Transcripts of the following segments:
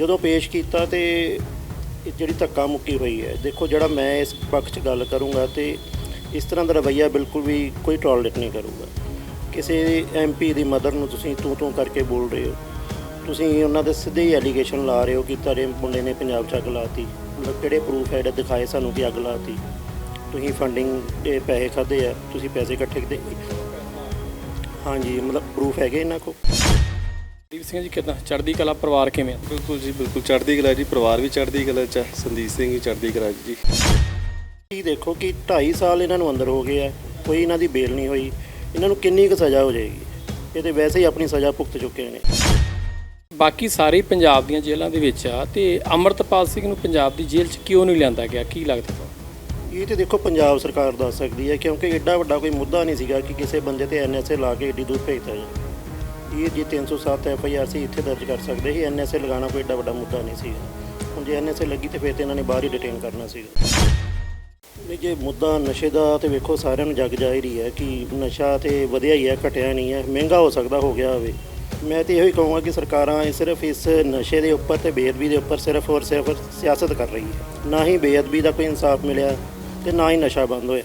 ਜਦੋਂ ਪੇਸ਼ ਕੀਤਾ ਤੇ ਇਹ ਜਿਹੜੀ ਧੱਕਾ ਮੁੱਕੀ ਹੋਈ ਹੈ, ਦੇਖੋ ਜਿਹੜਾ ਮੈਂ ਇਸ ਪੱਖ 'ਚ ਗੱਲ ਕਰੂੰਗਾ ਤੇ ਇਸ ਤਰ੍ਹਾਂ ਦਾ ਰਵੱਈਆ ਬਿਲਕੁਲ ਵੀ ਕੋਈ ਟੋਲਰੇਟ ਨਹੀਂ ਕਰੂਗਾ। ਕਿਸੇ ਐਮਪੀ ਦੀ ਮਦਰ ਨੂੰ ਤੁਸੀਂ ਤੂੰ ਤੂੰ ਕਰਕੇ ਬੋਲ ਰਹੇ ਹੋ। ਤੁਸੀਂ ਉਹਨਾਂ ਦੇ ਸਿੱਧੇ ਹੀ ਐਲੀਗੇਸ਼ਨ ਲਾ ਰਹੇ ਹੋ ਕਿ ਤੁਹਾਡੇ ਮੁੰਡੇ ਨੇ ਪੰਜਾਬ 'ਚ ਅੱਗ ਲਾਤੀ ਮਤਲਬ ਕਿਹੜੇ ਪ੍ਰੂਫ ਹੈ ਜਿਹੜੇ ਦਿਖਾਏ ਸਾਨੂੰ ਕਿ ਅੱਗ ਲਾਤੀ ਤੁਸੀਂ ਫੰਡਿੰਗ ਦੇ ਪੈਸੇ ਖਾਦੇ ਆ, ਤੁਸੀਂ ਪੈਸੇ ਇਕੱਠੇ ਕੀਤੇ। ਹਾਂਜੀ, ਮਤਲਬ ਪ੍ਰੂਫ ਹੈਗੇ ਇਹਨਾਂ ਕੋਲ? ਦੀਪ ਸਿੰਘ ਜੀ ਕਿਦਾਂ? ਚੜ੍ਹਦੀ ਕਲਾ ਪਰਿਵਾਰ ਕਿਵੇਂ ਆ? ਬਿਲਕੁਲ ਜੀ ਬਿਲਕੁਲ ਚੜ੍ਹਦੀ ਕਲਾ ਜੀ ਪਰਿਵਾਰ ਵੀ ਚੜ੍ਹਦੀ ਕਲਾ ਚ। ਸੰਦੀਪ ਸਿੰਘ ਵੀ ਚੜ੍ਹਦੀ ਕਲਾ ਜੀ। ਇਹ ਦੇਖੋ ਕਿ 2.5 ਸਾਲ ਇਹਨਾਂ ਨੂੰ ਅੰਦਰ ਹੋ ਗਏ ਆ ਕੋਈ ਇਹਨਾਂ ਦੀ ਬੇਲ ਨਹੀਂ ਹੋਈ। ਇਹਨਾਂ ਨੂੰ ਕਿੰਨੀ ਕੁ ਸਜ਼ਾ ਹੋ ਜਾਏਗੀ? ਇਹ ਤੇ ਵੈਸੇ ਹੀ ਆਪਣੀ ਸਜ਼ਾ ਭੁਗਤ ਚੁੱਕੇ ਨੇ। ਬਾਕੀ ਸਾਰੇ ਪੰਜਾਬ ਦੀਆਂ ਜੇਲ੍ਹਾਂ ਦੇ ਵਿੱਚ ਆ ਤੇ ਅਮਰਤਪਾਲ ਸਿੰਘ ਨੂੰ ਪੰਜਾਬ ਦੀ ਜੇਲ੍ਹ 'ਚ ਕਿਉਂ ਨਹੀਂ ਲਿਆਂਦਾ ਗਿਆ? ਕੀ ਲੱਗਦਾ ਤੁਹਾਨੂੰ? ਇਹ ਤੇ ਦੇਖੋ ਪੰਜਾਬ ਸਰਕਾਰ ਦੱਸ ਸਕਦੀ ਹੈ ਕਿਉਂਕਿ ਐਡਾ ਵੱਡਾ ਕੋਈ ਮੁੱਦਾ ਨਹੀਂ ਸੀਗਾ ਕਿ ਕਿਸੇ ਬੰਦੇ ਤੇ ਐਨਐਸਏ ਲਾ ਕੇ ਏਡੀ ਦੂਰ ਭੇਜਤਾ ਜਾਏ ਇਹ ਜੀ 307 ਐਫਆਈਆਰ ਸੀ ਇੱਥੇ ਦਰਜ ਕਰ ਸਕਦੇ ਸੀ। ਏ ਲਗਾਉਣਾ ਕੋਈ ਏਡਾ ਵੱਡਾ ਮੁੱਦਾ ਨਹੀਂ ਸੀਗਾ। ਹੁਣ ਜੇ ਐਨਐਸਏ ਲੱਗੀ ਤੇ ਫਿਰ ਤੇ ਇਹਨਾਂ ਨੇ ਬਾਹਰ ਹੀ ਡਿਟੇਨ ਕਰਨਾ ਸੀਗਾ। ਨਹੀਂ, ਜੇ ਮੁੱਦਾ ਨਸ਼ੇ ਦਾ ਤੇ ਵੇਖੋ ਸਾਰਿਆਂ ਨੂੰ ਜਗ ਜਾਹਿਰ ਹੀ ਹੈ ਕਿ ਨਸ਼ਾ ਤੇ ਵਧਿਆ ਹੀ ਹੈ, ਘਟਿਆ ਨਹੀਂ ਹੈ, ਮਹਿੰਗਾ ਹੋ ਸਕਦਾ, ਹੋ ਗਿਆ ਹੋਵੇ। ਮੈਂ ਤੇ ਇਹੋ ਹੀ ਕਹੂੰਗਾ ਕਿ ਸਰਕਾਰਾਂ ਇਹ ਸਿਰਫ ਇਸ ਨਸ਼ੇ ਦੇ ਉੱਪਰ ਤੇ ਬੇਅਦਬੀ ਦੇ ਉੱਪਰ ਸਿਰਫ ਔਰ ਸਿਰਫ ਸਿਆਸਤ ਕਰ ਰਹੀ ਹੈ। ਨਾ ਹੀ ਬੇਅਦਬੀ ਦਾ ਕੋਈ ਇਨਸਾਫ ਮਿਲਿਆ ਤੇ ਨਾ ਹੀ ਨਸ਼ਾ ਬੰਦ ਹੋਇਆ।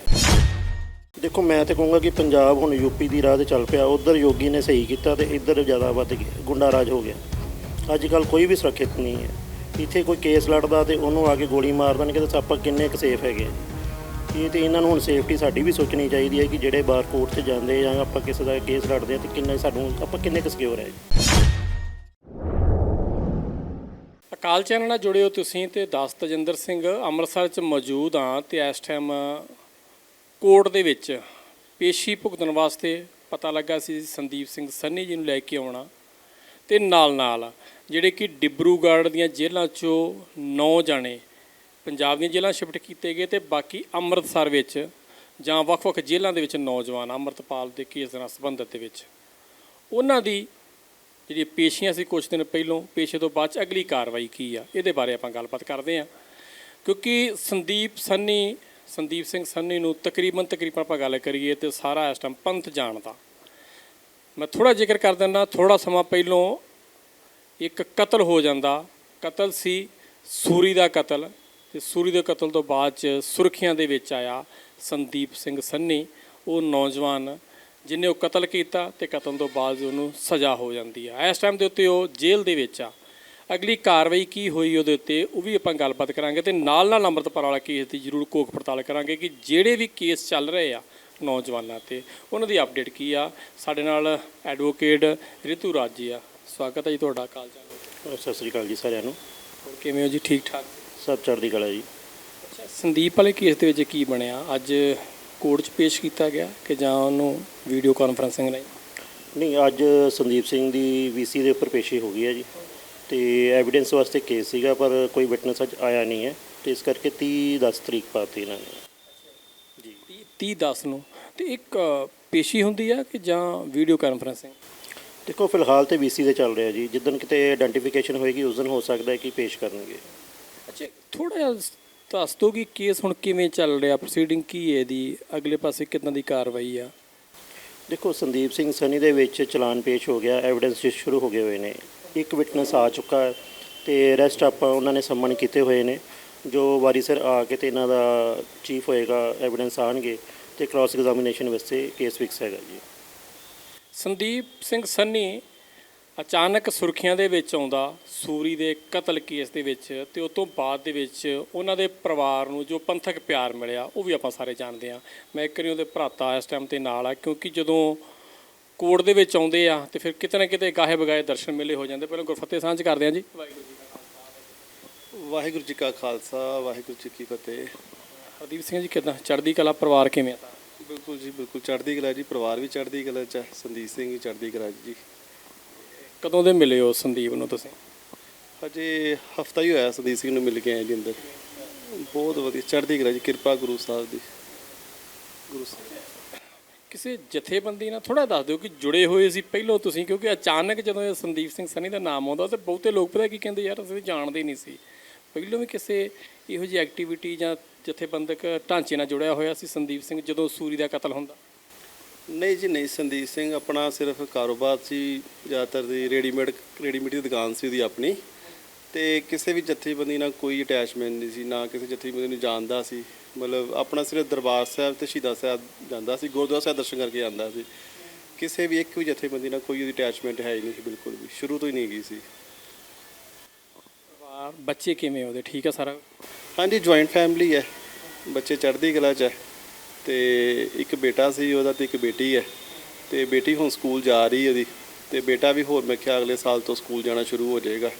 ਦੇਖੋ, ਮੈਂ ਤੇ ਕਹੂੰਗਾ ਕਿ ਪੰਜਾਬ ਹੁਣ ਯੂਪੀ ਦੀ ਰਾਹ ਤੇ ਚੱਲ ਪਿਆ। ਉਧਰ ਯੋਗੀ ਨੇ ਸਹੀ ਕੀਤਾ ਤੇ ਇੱਧਰ ਜ਼ਿਆਦਾ ਵੱਧ ਗਿਆ, ਗੁੰਡਾ ਰਾਜ ਹੋ ਗਿਆ। ਅੱਜ ਕੱਲ ਕੋਈ ਵੀ ਸੁਰੱਖਿਅਤ ਨਹੀਂ ਹੈ। ਇੱਥੇ ਕੋਈ ਕੇਸ ਲੜਦਾ ਤੇ ਉਹਨੂੰ ਆ ਕੇ ਗੋਲੀ ਮਾਰ ਦੇਣਗੇ ਤਾਂ ਆਪਾਂ ਕਿੰਨੇ ਕੁ ਸੇਫ ਹੈਗੇ ਇਹ ਤੇ ਇਹਨਾਂ ਨੂੰ ਹੁਣ ਸੇਫਟੀ ਸਾਡੀ ਵੀ ਸੋਚਣੀ ਚਾਹੀਦੀ ਹੈ ਕਿ ਜਿਹੜੇ ਬਾਹਰ ਕੋਰਟ 'ਚ ਜਾਂਦੇ ਜਾਂ ਆਪਾਂ ਕਿਸੇ ਦਾ ਕੇਸ ਲੜਦੇ ਆ ਤੇ ਕਿੰਨਾ ਸਾਨੂੰ, ਆਪਾਂ ਕਿੰਨੇ ਕੁ ਸਿਕਿਉਰ ਹੈ ਅਕਾਲ ਚੈਨਲ ਨਾਲ ਜੁੜੇ ਹੋ ਤੁਸੀਂ ਤੇ ਦਾਸ ਤਜਿੰਦਰ ਸਿੰਘ ਅੰਮ੍ਰਿਤਸਰ 'ਚ ਮੌਜੂਦ ਆ ਤੇ ਇਸ ਟਾਈਮ ਕੋਰਟ ਦੇ ਵਿੱਚ ਪੇਸ਼ੀ ਭੁਗਤਣ ਵਾਸਤੇ ਪਤਾ ਲੱਗਾ ਸੀ ਸੰਦੀਪ ਸਿੰਘ ਸੰਨੀ ਜੀ ਨੂੰ ਲੈ ਕੇ ਆਉਣਾ ਤੇ ਨਾਲ ਨਾਲ ਜਿਹੜੇ ਕਿ ਡਿਬਰੂਗੜ੍ਹ ਦੀਆਂ ਜੇਲ੍ਹਾਂ 'ਚੋਂ 9 ਜਾਣੇ ਪੰਜਾਬ ਦੀਆਂ ਜੇਲ੍ਹਾਂ ਸ਼ਿਫਟ ਕੀਤੇ ਗਏ ਤੇ ਬਾਕੀ ਅੰਮ੍ਰਿਤਸਰ ਵਿੱਚ ਜਾਂ ਵੱਖ-ਵੱਖ ਜੇਲ੍ਹਾਂ ਦੇ ਵਿੱਚ ਨੌਜਵਾਨ ਅੰਮ੍ਰਿਤਪਾਲ ਦੇ ਕੇਸ ਨਾਲ ਸੰਬੰਧਿਤ ਦੇ ਵਿੱਚ। ਉਹਨਾਂ ਦੀ ਜਿਹੜੀ ਪੇਸ਼ੀਆਂ ਸੀ ਕੁਝ ਦਿਨ ਪਹਿਲੋਂ, ਪੇਸ਼ੇ ਤੋਂ ਬਾਅਦ ਚ ਅਗਲੀ ਕਾਰਵਾਈ ਕੀ ਆ, ਇਹਦੇ ਬਾਰੇ ਆਪਾਂ ਗੱਲਬਾਤ ਕਰਦੇ ਹਾਂ। ਕਿਉਂਕਿ ਸੰਦੀਪ ਸੰਨੀ ਸੰਦੀਪ ਸਿੰਘ ਸੰਨੀ ਨੂੰ ਤਕਰੀਬਨ ਤਕਰੀਬਨ ਆਪਾਂ ਗੱਲ ਕਰੀਏ ਤੇ ਸਾਰਾ ਇਸ ਟਾਈਮ ਪੰਥ ਜਾਣਦਾ। ਮੈਂ ਥੋੜਾ ਜ਼ਿਕਰ ਕਰ ਦਿੰਦਾ ਥੋੜਾ ਸਮਾਂ ਪਹਿਲੋਂ ਇੱਕ ਕਤਲ ਹੋ ਜਾਂਦਾ। ਕਤਲ ਸੀ ਸੂਰੀ ਦਾ ਕਤਲ ਤੇ ਸੂਰੀ ਦੇ ਕਤਲ ਤੋਂ ਬਾਅਦ ਚ ਸੁਰਖੀਆਂ ਦੇ ਵਿੱਚ ਆਇਆ ਸੰਦੀਪ ਸਿੰਘ ਸੰਨੀ। ਉਹ ਨੌਜਵਾਨ ਜਿਹਨੇ ਉਹ ਕਤਲ ਕੀਤਾ ਤੇ ਕਤਲ ਤੋਂ ਬਾਅਦ ਉਹਨੂੰ ਸਜ਼ਾ ਹੋ ਜਾਂਦੀ ਆ। ਇਸ ਟਾਈਮ ਦੇ ਉੱਤੇ ਉਹ ਜੇਲ੍ਹ ਦੇ ਵਿੱਚ ਆ। ਅਗਲੀ ਕਾਰਵਾਈ ਕੀ ਹੋਈ ਉਹਦੇ ਉੱਤੇ ਉਹ ਵੀ ਆਪਾਂ ਗੱਲਬਾਤ ਕਰਾਂਗੇ ਤੇ ਨਾਲ ਨਾਲ ਅੰਮ੍ਰਿਤਪਾਲ ਵਾਲਾ ਕੇਸ ਦੀ ਜ਼ਰੂਰ ਕੋਖ ਪੜਤਾਲ ਕਰਾਂਗੇ ਕਿ ਜਿਹੜੇ ਵੀ ਕੇਸ ਚੱਲ ਰਹੇ ਆ ਨੌਜਵਾਨਾਂ ਤੇ ਉਹਨਾਂ ਦੀ ਅਪਡੇਟ ਕੀ ਆ? ਸਾਡੇ ਨਾਲ ਐਡਵੋਕੇਟ ਰਿਤੂ ਰਾਜ ਜੀ ਆ। ਸਵਾਗਤ ਹੈ ਜੀ ਤੁਹਾਡਾ ਕਾਲ ਚੈਨਲ ਸਤਿ ਸ੍ਰੀ ਅਕਾਲ ਜੀ ਸਾਰਿਆਂ ਨੂੰ। ਹੋਰ ਕਿਵੇਂ ਹੋ ਜੀ? ਠੀਕ ਠਾਕ? ਸਭ ਚੜ੍ਹਦੀ ਕਲਾ ਜੀ। ਸੰਦੀਪ ਵਾਲੇ ਕੇਸ ਦੇ ਵਿੱਚ ਕੀ ਬਣਿਆ? ਅੱਜ ਕੋਰਟ 'ਚ ਪੇਸ਼ ਕੀਤਾ ਗਿਆ ਕਿ ਜਾਂ ਉਹਨੂੰ ਵੀਡੀਓ ਕਾਨਫਰੰਸਿੰਗ ਰਾਹੀਂ? ਨਹੀਂ ਅੱਜ ਸੰਦੀਪ ਸਿੰਘ ਦੀ ਵੀਸੀ ਦੇ ਉੱਪਰ ਪੇਸ਼ੀ ਹੋ ਗਈ ਹੈ ਜੀ। ਤੇ ਐਵੀਡੈਂਸ ਵਾਸਤੇ ਕੇਸ ਸੀਗਾ ਪਰ ਕੋਈ ਵਿਟਨੈਸ ਅੱਜ ਆਇਆ ਨਹੀਂ ਹੈ ਤੇ ਇਸ ਕਰਕੇ 30 10 ਤਰੀਕ ਪਾਤੀ ਇਹਨਾਂ ਨੇ। 30 10 ਨੂੰ। ਤੇ ਇੱਕ ਪੇਸ਼ੀ ਹੁੰਦੀ ਆ ਕਿ ਜਾਂ ਵੀਡੀਓ ਕਾਨਫਰੰਸਿੰਗ ਦੇਖੋ ਫਿਲਹਾਲ ਤੇ ਵੀਸੀ ਦੇ ਚੱਲ ਰਿਹਾ ਜੀ। ਜਿੱਦਨ ਕਿਤੇ ਆਇਡੈਂਟੀਫਿਕੇਸ਼ਨ ਹੋਏਗੀ ਉਸ ਦਿਨ ਹੋ ਸਕਦਾ ਹੈ ਕਿ ਪੇਸ਼ ਕਰਨਗੇ। ਅੱਛਾ ਥੋੜਾ ਜਿਹਾ ਦੱਸ ਦਿਓ ਕਿ ਕੇਸ ਹੁਣ ਕਿਵੇਂ ਚੱਲ ਰਿਹਾ ਪ੍ਰੋਸੀਡਿੰਗ ਕੀ ਹੈ ਇਹਦੀ? ਅਗਲੇ ਪਾਸੇ ਕਿੱਦਾਂ ਦੀ ਕਾਰਵਾਈ ਆ? ਦੇਖੋ ਸੰਦੀਪ ਸਿੰਘ ਸਨੀ ਦੇ ਵਿੱਚ ਚਲਾਨ ਪੇਸ਼ ਹੋ ਗਿਆ ਐਵੀਡੈਂਸ ਸ਼ੁਰੂ ਹੋ ਗਏ ਹੋਏ ਨੇ। ਇੱਕ ਵਿਟਨੈਸ ਆ ਚੁੱਕਾ ਹੈ ਤੇ ਰੈਸਟ ਆਪਾਂ ਉਹਨਾਂ ਨੇ ਸੰਮਨ ਕੀਤੇ ਹੋਏ ਨੇ, ਜੋ ਵਾਰੀ ਸਰ ਆ ਕੇ ਤੇ ਇਹਨਾਂ ਦਾ ਚੀਫ ਹੋਏਗਾ ਐਵੀਡੈਂਸ ਆਣਗੇ ਤੇ ਕ੍ਰਾਸ ਐਗਜ਼ਾਮੀਨੇਸ਼ਨ ਵਾਸਤੇ ਕੇਸ ਫਿਕਸ ਹੈਗਾ ਜੀ। ਸੰਦੀਪ ਸਿੰਘ ਸੰਨੀ ਅਚਾਨਕ ਸੁਰਖੀਆਂ ਦੇ ਵਿੱਚ ਆਉਂਦਾ, ਸੂਰੀ ਦੇ ਕਤਲ ਕੇਸ ਦੇ ਵਿੱਚ ਤੇ ਉਸ ਤੋਂ ਬਾਅਦ ਦੇ ਵਿੱਚ ਉਹਨਾਂ ਦੇ ਪਰਿਵਾਰ ਨੂੰ ਜੋ ਪੰਥਕ ਪਿਆਰ ਮਿਲਿਆ, ਉਹ ਵੀ ਆਪਾਂ ਸਾਰੇ ਜਾਣਦੇ ਆ ਮੈਂ ਇੱਕ ਵਾਰੀ ਉਹਦੇ ਭਰਾਤਾ ਇਸ ਟਾਈਮ ਤੇ ਨਾਲ ਆ, ਕਿਉਂਕਿ ਜਦੋਂ ਕੋਰਟ ਦੇ ਵਿੱਚ ਆਉਂਦੇ ਆ ਤੇ ਫਿਰ ਕਿਤੇ ਨਾ ਕਿਤੇ ਗਾਹੇ ਬਗਾਏ ਦਰਸ਼ਨ ਮੇਲੇ ਹੋ ਜਾਂਦੇ। ਪਹਿਲਾਂ ਗੁਰਫਤਿਹ ਸਾਂਝ ਕਰਦੇ ਆ ਜੀ। ਵਾਹਿਗੁਰੂ ਜੀ ਕਾ ਖਾਲਸਾ। ਵਾਹਿਗੁਰੂ ਜੀ ਕੀ ਫਤਿਹ। ਹਰਦੀਪ ਸਿੰਘ ਜੀ ਕਿਦਾਂ? ਚੜ੍ਹਦੀ ਕਲਾ ਪਰਿਵਾਰ ਕਿਵੇਂ ਆ? ਬਿਲਕੁਲ ਜੀ ਬਿਲਕੁਲ ਚੜ੍ਹਦੀ ਕਲਾ ਜੀ ਪਰਿਵਾਰ ਵੀ ਚੜ੍ਹਦੀ ਕਲਾ ਚ। ਸੰਦੀਪ ਸਿੰਘ ਵੀ ਚੜ੍ਹਦੀ ਕਲਾ ਜੀ। ਕਦੋਂ ਦੇ ਮਿਲੇ ਹੋ ਸੰਦੀਪ ਨੂੰ ਤੁਸੀਂ? ਹਜੇ ਹਫਤਾ ਹੀ ਹੋਇਆ ਸੰਦੀਪ ਸਿੰਘ ਨੂੰ ਮਿਲ ਕੇ ਆਏ ਜੀ ਅੰਦਰ। ਬਹੁਤ ਵਧੀਆ ਚੜ੍ਹਦੀ ਕਲਾ ਜੀ ਕਿਰਪਾ ਗੁਰੂ ਸਾਹਿਬ ਦੀ। ਗੁਰੂ ਸਾਹਿਬ। ਕਿਸੇ ਜਥੇਬੰਦੀ ਨਾਲ ਥੋੜਾ ਦੱਸ ਦਿਓ ਕਿ ਜੁੜੇ ਹੋਏ ਸੀ ਪਹਿਲਾਂ ਤੁਸੀਂ, ਕਿਉਂਕਿ ਅਚਾਨਕ ਜਦੋਂ ਇਹ ਸੰਦੀਪ ਸਿੰਘ ਸਨੀ ਦਾ ਨਾਮ ਆਉਂਦਾ ਤੇ ਬਹੁਤੇ ਲੋਕ ਪਤਾ ਕੀ ਕਹਿੰਦੇ, ਯਾਰ, ਅਸੀਂ ਤਾਂ ਜਾਣਦੇ ਨਹੀਂ ਸੀ। ਪਹਿਲਾਂ ਵੀ ਕਿਸੇ ਇਹੋ ਜਿਹੀ ਐਕਟੀਵਿਟੀ ਜਾਂ ਜਥੇਬੰਦਕ ਢਾਂਚੇ ਨਾਲ ਜੁੜਿਆ ਹੋਇਆ ਸੀ ਸੰਦੀਪ ਸਿੰਘ, ਜਦੋਂ ਸੂਰੀ ਦਾ ਕਤਲ ਹੁੰਦਾ? ਨਹੀਂ ਜੀ, ਨਹੀਂ ਸੰਦੀਪ ਸਿੰਘ, ਆਪਣਾ ਸਿਰਫ ਕਾਰੋਬਾਰ ਸੀ, ਜ਼ਿਆਦਾਤਰ ਦੀ ਰੈਡੀਮੇਡ ਰੈਡੀਮੇਡ ਦੀ ਦੁਕਾਨ ਸੀ ਉਹਦੀ ਆਪਣੀ। ਤੇ ਕਿਸੇ ਵੀ ਜਥੇਬੰਦੀ ਨਾਲ ਕੋਈ ਅਟੈਚਮੈਂਟ ਨਹੀਂ ਸੀ, ਨਾ ਕਿਸੇ ਜਥੇਬੰਦੀ ਨੂੰ ਜਾਣਦਾ ਸੀ। ਮਤਲਬ ਆਪਣਾ ਸਿਰਫ ਦਰਬਾਰ ਸਾਹਿਬ ਤੇ ਸ਼ਹੀਦਾਂ ਸਾਹਿਬ ਜਾਂਦਾ ਸੀ ਗੁਰਦੁਆਰਾ ਸਾਹਿਬ ਦਰਸ਼ਨ ਕਰਕੇ ਆਉਂਦਾ ਸੀ। ਕਿਸੇ ਵੀ ਇੱਕ ਵੀ ਜਥੇਬੰਦੀ ਨਾਲ ਕੋਈ ਉਹਦੀ ਅਟੈਚਮੈਂਟ ਹੈ ਹੀ ਨਹੀਂ ਸੀ ਬਿਲਕੁਲ ਵੀ। ਸ਼ੁਰੂ ਤੋਂ ਹੀ ਨਹੀਂ ਗਈ ਸੀ। ਪਰਿਵਾਰ ਬੱਚੇ ਕਿਵੇਂ ਉਹਦੇ? ਠੀਕ ਆ ਸਾਰਾ? ਹਾਂਜੀ ਜੁਆਇੰਟ ਫੈਮਿਲੀ ਹੈ। ਬੱਚੇ ਚੜ੍ਹਦੀ ਕਲਾ 'ਚ ਹੈ ਤੇ ਇੱਕ ਬੇਟਾ ਸੀ ਉਹਦਾ ਤੇ ਇੱਕ ਬੇਟੀ ਹੈ। ਤੇ ਬੇਟੀ ਹੁਣ ਸਕੂਲ ਜਾ ਰਹੀ ਹੈ ਉਹਦੀ। ਤੇ ਬੇਟਾ ਵੀ ਹੋਰ ਮੈਂ ਕਿਹਾ ਅਗਲੇ ਸਾਲ ਤੋਂ ਸਕੂਲ ਜਾਣਾ ਸ਼ੁਰੂ ਹੋ ਜਾਏਗਾ।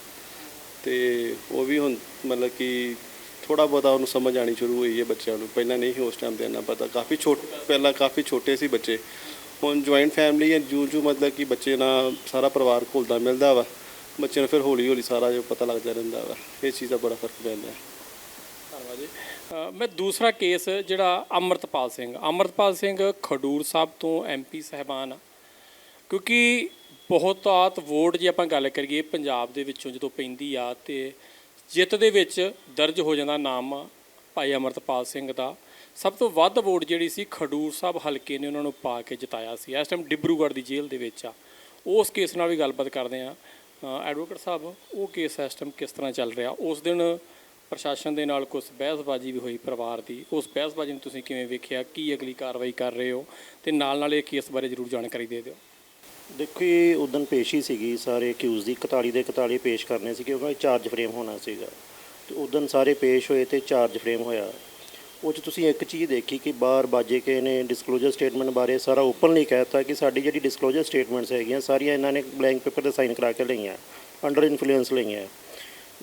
ਤੇ ਉਹ ਵੀ ਹੁਣ ਮਤਲਬ ਕਿ ਥੋੜਾ ਬਹੁਤਾ ਉਹਨੂੰ ਸਮਝ ਆਣੀ ਸ਼ੁਰੂ ਹੋਈ ਹੈ ਬੱਚਿਆਂ ਨੂੰ। ਪਹਿਲਾਂ ਨਹੀਂ ਸੀ ਉਸ ਟਾਈਮ ਤੇ ਇੰਨਾ ਪਤਾ। ਕਾਫੀ ਛੋਟ, ਪਹਿਲਾਂ ਕਾਫੀ ਛੋਟੇ ਸੀ ਬੱਚੇ। ਹੁਣ ਜੁਆਇੰਟ ਫੈਮਿਲੀ ਹੈ, ਜੂ ਜੂ ਮਤਲਬ ਕਿ ਬੱਚੇ ਨਾਲ ਸਾਰਾ ਪਰਿਵਾਰ ਘੁਲਦਾ ਮਿਲਦਾ ਵਾ। ਬੱਚੇ ਨੂੰ ਫਿਰ ਹੌਲੀ ਹੌਲੀ ਸਾਰਾ ਜੋ ਪਤਾ ਲੱਗਦਾ ਰਹਿੰਦਾ ਵਾ। ਇਹ ਚੀਜ਼ ਦਾ ਬੜਾ ਫ਼ਰਕ ਪੈਂਦਾ। ਹੈ ਧੰਨਵਾਦ ਜੀ। ਮੈਂ ਦੂਸਰਾ ਕੇਸ ਜਿਹੜਾ ਅਮਰਤਪਾਲ ਸਿੰਘ। ਅਮਰਤਪਾਲ ਸਿੰਘ ਖਡੂਰ ਸਾਹਿਬ ਤੋਂ ਐਮਪੀ ਸਹਿਬਾਨ ਆ। ਕਿਉਂਕਿ ਬਹੁਤਾਤ ਵੋਟ ਜੇ ਆਪਾਂ ਗੱਲ ਕਰੀਏ, ਪੰਜਾਬ ਦੇ ਵਿੱਚੋਂ ਜਦੋਂ ਪੈਂਦੀ ਆ ਤੇ ਜਿੱਤ ਦੇ ਵਿੱਚ ਦਰਜ ਹੋ ਜਾਂਦਾ ਨਾਮ ਭਾਈ ਅਮਰਤਪਾਲ ਸਿੰਘ ਦਾ। ਸਭ ਤੋਂ ਵੱਧ ਵੋਟ ਜਿਹੜੀ ਸੀ ਖਡੂਰ ਸਾਹਿਬ ਹਲਕੇ ਨੇ ਉਹਨਾਂ ਨੂੰ ਪਾ ਕੇ ਜਿਤਾਇਆ ਸੀ। ਇਸ ਟਾਈਮ ਡਿਬਰੂਗੜ੍ਹ ਦੀ ਜੇਲ੍ਹ ਦੇ ਵਿੱਚ ਆ। ਉਸ ਕੇਸ ਨਾਲ ਵੀ ਗੱਲਬਾਤ ਕਰਦੇ ਆ ਐਡਵੋਕੇਟ ਸਾਹਿਬ, ਉਹ ਕੇਸ ਇਸ ਟਾਈਮ ਕਿਸ ਤਰ੍ਹਾਂ ਚੱਲ ਰਿਹਾ? ਉਸ ਦਿਨ ਪ੍ਰਸ਼ਾਸਨ ਦੇ ਨਾਲ ਕੁਝ ਬਹਿਸਬਾਜ਼ੀ ਵੀ ਹੋਈ ਪਰਿਵਾਰ ਦੀ। ਉਸ ਬਹਿਸਬਾਜ਼ੀ ਨੂੰ ਤੁਸੀਂ ਕਿਵੇਂ ਵੇਖਿਆ? ਕੀ ਅਗਲੀ ਕਾਰਵਾਈ ਕਰ ਰਹੇ ਹੋ? ਤੇ ਨਾਲ ਨਾਲ ਇਹ ਕੇਸ ਬਾਰੇ ਜ਼ਰੂਰ ਜਾਣਕਾਰੀ ਦੇ ਦਿਓ। ਦੇਖੋ ਇਹ ਉਦੋਂ ਪੇਸ਼ੀ ਸੀਗੀ, ਸਾਰੇ ਅਕਿਊਜ਼ ਦੀ 41 ਦੇ 41 ਪੇਸ਼ ਕਰਨੇ ਸੀ ਕਿਉਂਕਿ ਚਾਰਜ ਫਰੇਮ ਹੋਣਾ ਸੀਗਾ। ਤੇ ਉਦੋਂ ਸਾਰੇ ਪੇਸ਼ ਹੋਏ ਤੇ ਚਾਰਜ ਫਰੇਮ ਹੋਇਆ। ਉਹ 'ਚ ਤੁਸੀਂ ਇੱਕ ਚੀਜ਼ ਦੇਖੀ ਕਿ ਬਾਹਰ ਬਾਜੇ ਕੇ ਨੇ ਡਿਸਕਲੋਜ਼ਰ ਸਟੇਟਮੈਂਟ ਬਾਰੇ ਸਾਰਾ ਓਪਨਲੀ ਕਹਿਤਾ ਕਿ ਸਾਡੀ ਜਿਹੜੀ ਡਿਸਕਲੋਜ਼ਰ ਸਟੇਟਮੈਂਟਸ ਹੈਗੀਆਂ, ਸਾਰੀਆਂ ਇਹਨਾਂ ਨੇ ਬਲੈਂਕ ਪੇਪਰ ਤੇ ਸਾਈਨ ਕਰਾ ਕੇ ਲਈਆਂ ਅੰਡਰ ਇਨਫਲੂਐਂਸ ਲਈਆਂ।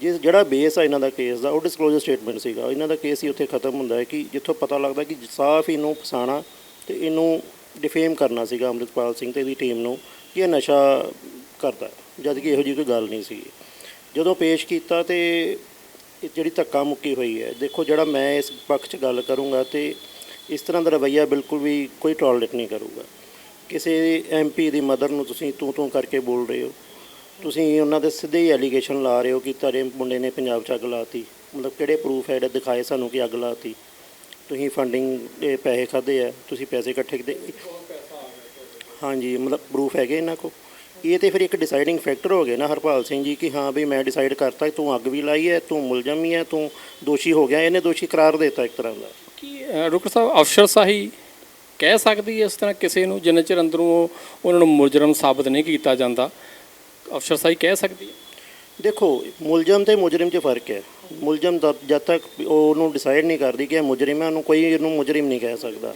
ਜਿਸ ਜਿਹੜਾ ਬੇਸ ਆ ਇਹਨਾਂ ਦਾ ਕੇਸ ਦਾ, ਉਹ ਡਿਸਕਲੋਜ਼ਰ ਸਟੇਟਮੈਂਟ ਸੀਗਾ। ਇਹਨਾਂ ਦਾ ਕੇਸ ਹੀ ਉੱਥੇ ਖਤਮ ਹੁੰਦਾ ਹੈ ਕਿ ਜਿੱਥੋਂ ਪਤਾ ਲੱਗਦਾ ਕਿ ਸਾਫ਼ ਇਹਨੂੰ ਫਸਾਣਾ ਤੇ ਇਹਨੂੰ ਡਿਫੇਮ ਕਰਨਾ ਸੀਗਾ ਅੰਮ੍ਰਿਤਪਾਲ ਸਿੰਘ ਤੇ ਇਹਦੀ ਟੀਮ ਨੂੰ ਕਿ ਇਹ ਨਸ਼ਾ ਕਰਦਾ ਜਦ ਕਿ ਇਹੋ ਜਿਹੀ ਕੋਈ ਗੱਲ ਨਹੀਂ ਸੀ। ਜਦੋਂ ਪੇਸ਼ ਕੀਤਾ ਤੇ ਇਹ ਜਿਹੜੀ ਧੱਕਾ ਮੁੱਕੀ ਹੋਈ ਹੈ, ਦੇਖੋ ਜਿਹੜਾ ਮੈਂ ਇਸ ਪੱਖ 'ਚ ਗੱਲ ਕਰੂੰਗਾ ਤੇ ਇਸ ਤਰ੍ਹਾਂ ਦਾ ਰਵੱਈਆ ਬਿਲਕੁਲ ਵੀ ਕੋਈ ਟੋਲਰੇਟ ਨਹੀਂ ਕਰੂਗਾ। ਕਿਸੇ ਐਮਪੀ ਦੀ ਮਦਰ ਨੂੰ ਤੁਸੀਂ ਤੂੰ ਤੂੰ ਕਰਕੇ ਬੋਲ ਰਹੇ ਹੋ, ਤੁਸੀਂ ਉਹਨਾਂ ਦੇ ਸਿੱਧੇ ਹੀ ਐਲੀਗੇਸ਼ਨ ਲਾ ਰਹੇ ਹੋ ਕਿ ਤੁਹਾਡੇ ਮੁੰਡੇ ਨੇ ਪੰਜਾਬ 'ਚ ਅੱਗ ਲਾਤੀ, ਮਤਲਬ ਕਿਹੜੇ ਪ੍ਰੂਫ ਹੈ ਜਿਹੜੇ ਦਿਖਾਏ ਸਾਨੂੰ ਕਿ ਅੱਗ ਲਾਤੀ। ਤੁਸੀਂ ਫੰਡਿੰਗ ਦੇ ਪੈਸੇ ਖਾਦੇ ਆ ਤੁਸੀਂ ਪੈਸੇ ਇਕੱਠੇ ਕੀਤੇ। ਹਾਂਜੀ ਮਤਲਬ ਪ੍ਰੂਫ ਹੈਗੇ ਇਹਨਾਂ ਕੋ ਇਹ ਤੇ ਫਿਰ ਇੱਕ ਡਿਸਾਈਡਿੰਗ ਫੈਕਟਰ ਹੋ ਗਿਆ ਨਾ ਹਰਪਾਲ ਸਿੰਘ ਜੀ ਕਿ ਹਾਂ ਵੀ ਮੈਂ ਡਿਸਾਈਡ ਕਰਤਾ ਤੂੰ ਅੱਗ ਵੀ ਲਾਈ ਹੈ ਤੂੰ ਮੁਲਜ਼ਮ ਹੀ ਹੈ ਤੂੰ ਦੋਸ਼ੀ ਹੋ ਗਿਆ ਇਹਨੇ ਦੋਸ਼ੀ ਕਰਾਰ ਦਿੱਤਾ ਇੱਕ ਤਰ੍ਹਾਂ ਦਾ। ਕੀ ਡਾਕਟਰ ਸਾਹਿਬ ਅਫਸਰਸ਼ਾਹੀ ਕਹਿ ਸਕਦੀ ਹੈ ਇਸ ਤਰ੍ਹਾਂ ਕਿਸੇ ਨੂੰ ਜਿੰਨੇ ਚਿਰ ਅੰਦਰੋਂ ਉਹ- ਉਹਨਾਂ ਨੂੰ ਮੁਜਰਮ ਸਾਬਤ ਨਹੀਂ ਕੀਤਾ ਜਾਂਦਾ? ਅਫਸਰਸ਼ਾਹੀ ਕਹਿ ਸਕਦੀ ਹੈ? ਦੇਖੋ ਮੁਲਜ਼ਮ ਤੇ ਮੁਜਰਮ 'ਚ ਫ਼ਰਕ ਹੈ। ਮੁਲਜ਼ਮ ਦਾ ਜਦ ਤੱਕ ਉਹਨੂੰ ਡਿਸਾਈਡ ਨਹੀਂ ਕਰਦੀ ਕਿ ਇਹ ਮੁਜਰਮ ਹੈ, ਉਹਨੂੰ ਕੋਈ ਇਹਨੂੰ ਮੁਜਰਮ ਨਹੀਂ ਕਹਿ ਸਕਦਾ।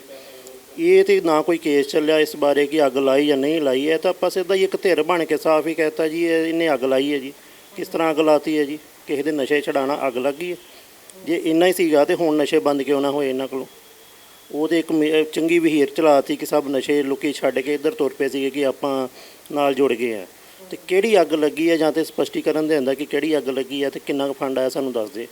ਇਹ ਤੇ ਨਾ ਕੋਈ ਕੇਸ ਚੱਲਿਆ ਇਸ ਬਾਰੇ ਕਿ ਅੱਗ ਲਾਈ ਜਾਂ ਨਹੀਂ ਲਾਈ ਹੈ ਤਾਂ ਆਪਾਂ ਸਿੱਧਾ ਹੀ ਇੱਕ ਧਿਰ ਬਣ ਕੇ ਸਾਫ਼ ਹੀ ਕਹਿਤਾ ਜੀ, ਇਹ- ਇਹਨੇ ਅੱਗ ਲਾਈ ਹੈ ਜੀ। ਕਿਸ ਤਰ੍ਹਾਂ ਅੱਗ ਲਾਤੀ ਹੈ ਜੀ? ਕਿਸੇ ਦੇ ਨਸ਼ੇ ਛਡਾਣਾ ਅੱਗ ਲੱਗੀ ਹੈ। ਜੇ ਇੰਨਾ ਹੀ ਸੀਗਾ ਤੇ ਹੁਣ ਨਸ਼ੇ ਬੰਦ ਕਿਉਂ ਨਾ ਹੋਏ ਇਹਨਾਂ ਕੋਲੋਂ? ਉਹ ਤੇ ਇੱਕ ਮੇ- ਚੰਗੀ ਵਹੀਰ ਚਲਾਤੀ ਕਿ ਸਭ ਨਸ਼ੇ ਲੁਕੀ ਛੱਡ ਕੇ ਇੱਧਰ ਤੁਰ ਪਏ ਸੀਗੇ ਕਿ ਆਪਾਂ ਨਾਲ ਜੁੜ ਗਏ ਆ ਤੇ ਕਿਹੜੀ ਅੱਗ ਲੱਗੀ ਹੈ ਜਾਂ ਤੇ ਸਪਸ਼ਟੀਕਰਨ ਹੁੰਦਾ ਕਿ ਕਿਹੜੀ ਅੱਗ ਲੱਗੀ ਹੈ ਤੇ ਕਿੰਨਾ ਕੁ ਫੰਡ ਆਇਆ ਸਾਨੂੰ ਦੱਸ ਦੇ।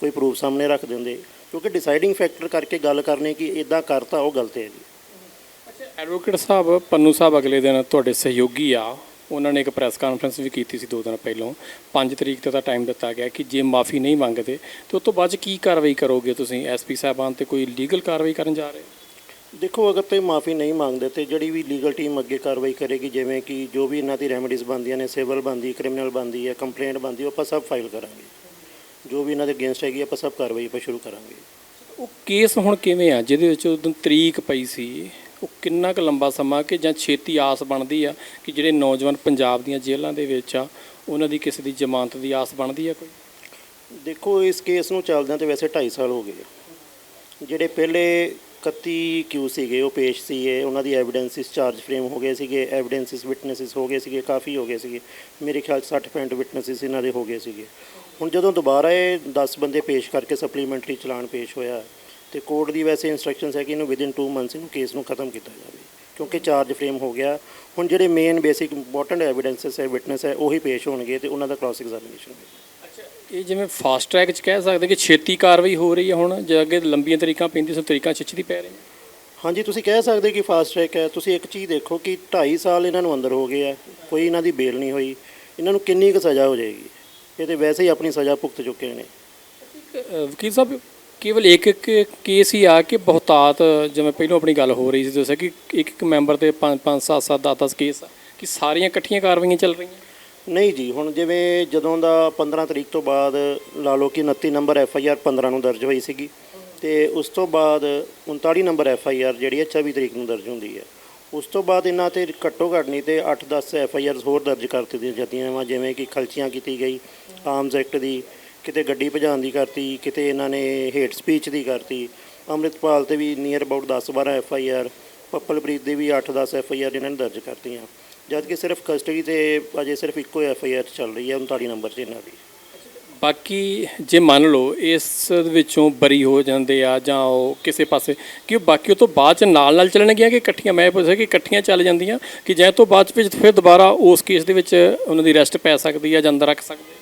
ਕੋਈ ਪ੍ਰੂਫ ਸਾਹਮਣੇ ਰੱਖ ਦਿੰਦੇ। ਕਿਉਂਕਿ ਡਿਸਾਈਡਿੰਗ ਫੈਕਟਰ ਕਰਕੇ ਗੱਲ ਕਰਨੀ ਕਿ ਇਦਾਂ ਕਰਤਾ, ਉਹ ਗਲਤ ਹੈ ਜੀ। ਐਡਵੋਕੇਟ ਸਾਹਿਬ, ਪੰਨੂ ਸਾਹਿਬ ਅਗਲੇ ਦਿਨ ਤੁਹਾਡੇ ਸਹਿਯੋਗੀ ਆ। ਉਹਨਾਂ ਨੇ ਇੱਕ ਪ੍ਰੈਸ ਕਾਨਫਰੰਸ ਵੀ ਕੀਤੀ ਸੀ ਦੋ ਦਿਨ ਪਹਿਲਾਂ। 5 ਤਰੀਕ ਤੇ ਤਾਂ ਟਾਈਮ ਦਿੱਤਾ ਗਿਆ ਕਿ ਜੇ ਮਾਫੀ ਨਹੀਂ ਮੰਗਦੇ, ਤੇ ਉਸ ਤੋਂ ਬਾਅਦ 'ਚ ਕੀ ਕਾਰਵਾਈ ਕਰੋਗੇ ਤੁਸੀਂ? ਐਸਪੀ ਸਾਹਿਬਾਨ ਤੇ ਕੋਈ ਲੀਗਲ ਕਾਰਵਾਈ ਕਰਨ ਜਾ ਰਹੇ ਹੋ? ਦੇਖੋ ਅਗਰ ਤੇ ਮਾਫੀ ਨਹੀਂ ਮੰਗਦੇ ਤੇ ਜਿਹੜੀ ਵੀ ਲੀਗਲ ਟੀਮ ਅੱਗੇ ਕਾਰਵਾਈ ਕਰੇਗੀ ਜਿਵੇਂ ਕਿ ਜੋ ਵੀ ਇਹਨਾਂ ਦੀ ਰੈਮਡੀਜ਼ ਬਣਦੀਆਂ ਨੇ ਸਿਵਲ ਬਣਦੀ ਕ੍ਰਿਮੀਨਲ ਬਣਦੀ ਹੈ ਕੰਪਲੇਂਟ ਬਣਦੀ ਉਹ ਆਪਾਂ ਸਭ ਫਾਈਲ ਕਰਾਂਗੇ। ਜੋ ਵੀ ਇਹਨਾਂ ਦੇ ਅਗੇਂਸਟ ਹੈਗੀ ਆਪਾਂ ਸਭ ਕਾਰਵਾਈ ਆਪਾਂ ਸ਼ੁਰੂ ਕਰਾਂਗੇ। ਉਹ ਕੇਸ ਹੁਣ ਕਿਵੇਂ ਆ? ਜਿਹਦੇ ਵਿੱਚ ਉਦੋਂ ਤਰੀਕ ਪਈ ਸੀ ਉਹ ਕਿੰਨਾ ਕੁ ਲੰਬਾ ਸਮਾਂ ਕਿ ਜਾਂ ਛੇਤੀ ਆਸ ਬਣਦੀ ਆ ਕਿ ਜਿਹੜੇ ਨੌਜਵਾਨ ਪੰਜਾਬ ਦੀਆਂ ਜੇਲ੍ਹਾਂ ਦੇ ਵਿੱਚ ਆ ਉਹਨਾਂ ਦੀ ਕਿਸੇ ਦੀ ਜ਼ਮਾਨਤ ਦੀ ਆਸ ਬਣਦੀ ਆ ਕੋਈ? ਦੇਖੋ ਇਸ ਕੇਸ ਨੂੰ ਚੱਲਦਿਆਂ ਤੇ ਵੈਸੇ 2.5 ਸਾਲ ਹੋ ਗਏ ਜਿਹੜੇ ਪਹਿਲੇ 31 ਕਿਊ ਸੀਗੇ? ਉਹ ਪੇਸ਼ ਸੀਗੇ, ਉਹਨਾਂ ਦੀ ਐਵੀਡੈਂਸਿਸ ਚਾਰਜ ਫਰੇਮ ਹੋ ਗਏ ਸੀਗੇ ਐਵੀਡੈਂਸਿਸ ਵਿਟਨੈਸਿਸ ਹੋ ਗਏ ਸੀਗੇ, ਕਾਫੀ ਹੋ ਗਏ ਸੀਗੇ। ਮੇਰੇ ਖਿਆਲ 'ਚ 60 ਪੈਂਟ ਵਿਟਨੈਸਿਸ ਇਹਨਾਂ ਦੇ ਹੋ ਗਏ ਸੀਗੇ। ਹੁਣ ਜਦੋਂ ਦੁਬਾਰਾ ਇਹ 10 ਬੰਦੇ ਪੇਸ਼ ਕਰਕੇ ਸਪਲੀਮੈਂਟਰੀ ਚਲਾਨ ਪੇਸ਼ ਹੋਇਆ, ਤੇ ਕੋਰਟ ਦੀ ਵੈਸੇ ਇਨਸਟਰਕਸ਼ਨਸ ਹੈ ਕਿ ਇਹਨੂੰ ਵਿਦਿਨ 2 ਮੰਥਸ ਇਹਨੂੰ ਕੇਸ ਨੂੰ ਖਤਮ ਕੀਤਾ ਜਾਵੇ, ਕਿਉਂਕਿ ਚਾਰਜ ਫਰੇਮ ਹੋ ਗਿਆ। ਹੁਣ ਜਿਹੜੇ ਮੇਨ ਬੇਸਿਕ ਇੰਪੋਰਟੈਂਟ ਐਵੀਡੈਂਸਸ ਹੈ ਵਿਟਨੈਸ ਹੈ, ਉਹੀ ਪੇਸ਼ ਹੋਣਗੇ ਤੇ ਉਹਨਾਂ ਦਾ ਕ੍ਰਾਸ ਐਗਜ਼ਾਮੀਨੇਸ਼ਨ ਹੋਵੇਗਾ ਇਹ ਜਿਵੇਂ ਫਾਸਟ ਟਰੈਕ 'ਚ ਕਹਿ ਸਕਦੇ ਕਿ ਛੇਤੀ ਕਾਰਵਾਈ ਹੋ ਰਹੀ ਹੈ ਹੁਣ ਜੇ ਅੱਗੇ ਲੰਬੀਆਂ ਤਰੀਕਾਂ ਪੈਂਦੀਆਂ ਸਨ ਤਰੀਕਾਂ ਖਿੱਚਦੀ ਪੈ ਰਹੀਆਂ। ਹਾਂਜੀ ਤੁਸੀਂ ਕਹਿ ਸਕਦੇ ਕਿ ਫਾਸਟ ਟਰੈਕ ਹੈ। ਤੁਸੀਂ ਇੱਕ ਚੀਜ਼ ਦੇਖੋ ਕਿ 2.5 ਸਾਲ ਇਹਨਾਂ ਨੂੰ ਅੰਦਰ ਹੋ ਗਏ ਆ ਕੋਈ ਇਹਨਾਂ ਦੀ ਬੇਲ ਨਹੀਂ ਹੋਈ। ਇਹਨਾਂ ਨੂੰ ਕਿੰਨੀ ਕੁ ਸਜ਼ਾ ਹੋ ਜਾਏਗੀ? ਇਹ ਤੇ ਵੈਸੇ ਹੀ ਆਪਣੀ ਸਜ਼ਾ ਭੁਗਤ ਚੁੱਕੇ ਨੇ। ਵਕੀਲ ਸਾਹਿਬ ਕੇਵਲ ਇੱਕ ਇੱਕ ਕੇਸ ਹੀ ਆ ਕਿ ਬਹੁਤਾਤ ਜਿਵੇਂ ਪਹਿਲਾਂ ਆਪਣੀ ਗੱਲ ਹੋ ਰਹੀ ਸੀ ਤੁਸੀਂ ਕਿ ਇੱਕ ਇੱਕ ਮੈਂਬਰ ਤੇ 5 5 7 7 10 10 ਕੇਸ ਆ ਕਿ ਸਾਰੀਆਂ ਇਕੱਠੀਆਂ ਕਾਰਵਾਈਆਂ ਚੱਲ ਰਹੀਆਂ। ਨਹੀਂ ਜੀ, ਹੁਣ ਜਿਵੇਂ ਜਦੋਂ ਦਾ 15 ਤਰੀਕ ਤੋਂ ਬਾਅਦ ਲਾ ਲਓ ਕਿ 29 ਨੰਬਰ ਐਫ ਆਈ ਆਰ 15 ਨੂੰ ਦਰਜ ਹੋਈ ਸੀਗੀ, ਤੇ ਉਸ ਤੋਂ ਬਾਅਦ 39 ਨੰਬਰ ਐਫ ਆਈ ਆਰ ਜਿਹੜੀ ਹੈ 24 ਤਰੀਕ ਨੂੰ ਦਰਜ ਹੁੰਦੀ ਹੈ। ਉਸ ਤੋਂ ਬਾਅਦ ਇਹਨਾਂ ਤੇ ਘੱਟੋ ਘੱਟ ਨਹੀਂ ਤੇ 8-10 ਐਫ ਆਈ ਆਰ ਹੋਰ ਦਰਜ ਕਰ ਦਿੱਤੀਆਂ ਜਾਂਦੀਆਂ ਵਾ, ਜਿਵੇਂ ਕਿ ਖਲਚੀਆਂ ਕੀਤੀ ਗਈ, ਆਰਮਸ ਐਕਟ ਦੀ, ਕਿਤੇ ਗੱਡੀ ਭਜਾਉਣ ਦੀ ਕਰਤੀ, ਕਿਤੇ ਇਹਨਾਂ ਨੇ ਹੇਟ ਸਪੀਚ ਦੀ ਕਰਤੀ। ਅੰਮ੍ਰਿਤਪਾਲ ਤੇ ਵੀ near about 10-12 F I R Papalpreet ਦੇ ਵੀ 8-10 ਐਫ ਆਈ ਆਰ ਇਹਨਾਂ ਨੇ ਦਰਜ ਕਰਤੀਆਂ। ਜਦ ਕਿ ਸਿਰਫ ਕਸਟਡੀ ਤੇ ਅਜੇ ਸਿਰਫ ਇੱਕੋ ਐਫ ਆਈ ਆਰ ਚੱਲ ਰਹੀ ਹੈ 39 ਨੰਬਰ 'ਚ ਇਹਨਾਂ ਦੀ। ਬਾਕੀ ਜੇ ਮੰਨ ਲਓ ਇਸ ਵਿੱਚੋਂ ਬਰੀ ਹੋ ਜਾਂਦੇ ਆ ਜਾਂ ਉਹ ਕਿਸੇ ਪਾਸੇ ਕਿ ਉਹ ਬਾਕੀ ਉਹ ਤੋਂ ਬਾਅਦ ਚ ਨਾਲ ਨਾਲ ਚੱਲਣਗੀਆਂ ਕਿ ਇਕੱਠੀਆਂ? ਮੈਂ ਪੁੱਛਿਆ ਕਿ ਇਕੱਠੀਆਂ ਚੱਲ ਜਾਂਦੀਆਂ ਕਿ ਜੈ ਤੋਂ ਬਾਅਦ ਵਿੱਚ ਫਿਰ ਦੁਬਾਰਾ ਉਸ ਕੇਸ ਦੇ ਵਿੱਚ ਉਹਨਾਂ ਦੀ ਅਰੈਸਟ ਪੈ ਸਕਦੀ ਹੈ ਜਾਂ ਅੰਦਰ ਰੱਖ ਸਕਦੇ